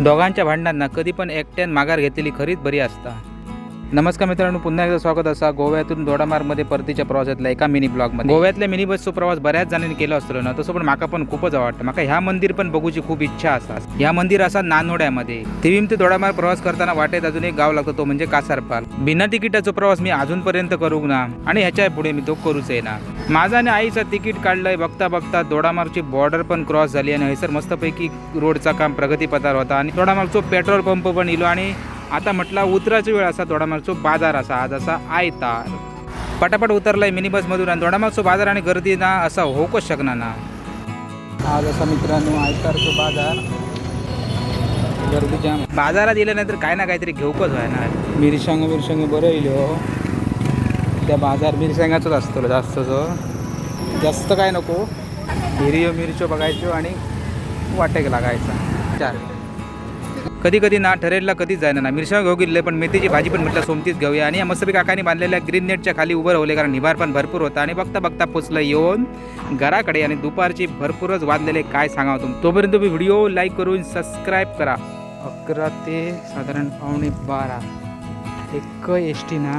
दोघांच्या भांडणांना कधी पण एकट्यान माघार घेतलेली खरीच बरी असता. नमस्कार मित्रांनो पुन्हा एकदा स्वागत असा गोव्यातून दोडामार्गमध्ये परतीच्या प्रवासातला एका मिनी ब्लॉगमध्ये. गोव्यातल्या मिनी बसचा प्रवास बऱ्याच जणांनी केलो असतो ना तसं पण माका पण खूपच आवडतं. माका ह्या मंदिर पण बघूची खूप इच्छा असा ह्या मंदिर असा नानोड्यामध्ये. तिवीम ते दोडामार्ग प्रवास करताना वाटेत अजून एक गाव लागतो तो म्हणजे कासारपाल. बिना तिकिटाचा प्रवास मी अजूनपर्यंत करू ना आणि ह्याच्या पुढे मी तो करूच आहे ना. माझा आणि आईचं तिकीट काढलंय. बघता बघता दोडामार्गची बॉर्डर पण क्रॉस झाली आणि हैसर मस्तपैकी रोडचा काम प्रगतीपथावर होता. आणि दोडामार्गचो पेट्रोल पंप पण इलो आणि आता म्हटला उतराची वेळ असा दोडामार्गचो बाजार असा. आज असा आयतार. पटापट उतरलाय मिनी बसमधून आणि दोडामार्गचो बाजार आणि गर्दी ना असा होऊकच शकणार ना. आज असा मित्रांनो आयतारचो बाजार. गर्दी जाम. बाजारात गेल्यानंतर काय ना काहीतरी घेऊकच व्हायना मिरशांग मिरशांग बरं इलो. त्या बाजार मिरसांगाचाच असतो जास्त जो. जास्त काय नको. हिरियो मिरच्यो बघायचो आणि वाटेक लागायचा. चार. कधी कधी ना ठरेलला कधीच जायना ना. मिरसांग घेऊ गेले पण मेथीची भाजी पण म्हटलं सोमतीच घेऊया आणि या मस्तपी काकाने बांधलेल्या ग्रीन नेटच्या खाली उभं राहिले कारण निभार पण भरपूर होता आणि बघता बघता पोचलं येऊन घराकडे आणि दुपारची भरपूरच वाजलेले काय सांगावं तुम्ही तोपर्यंत तुम्ही व्हिडिओ लाईक करून सबस्क्राईब करा. अकरा ते साधारण पावणे बारा. एक एस टी ना.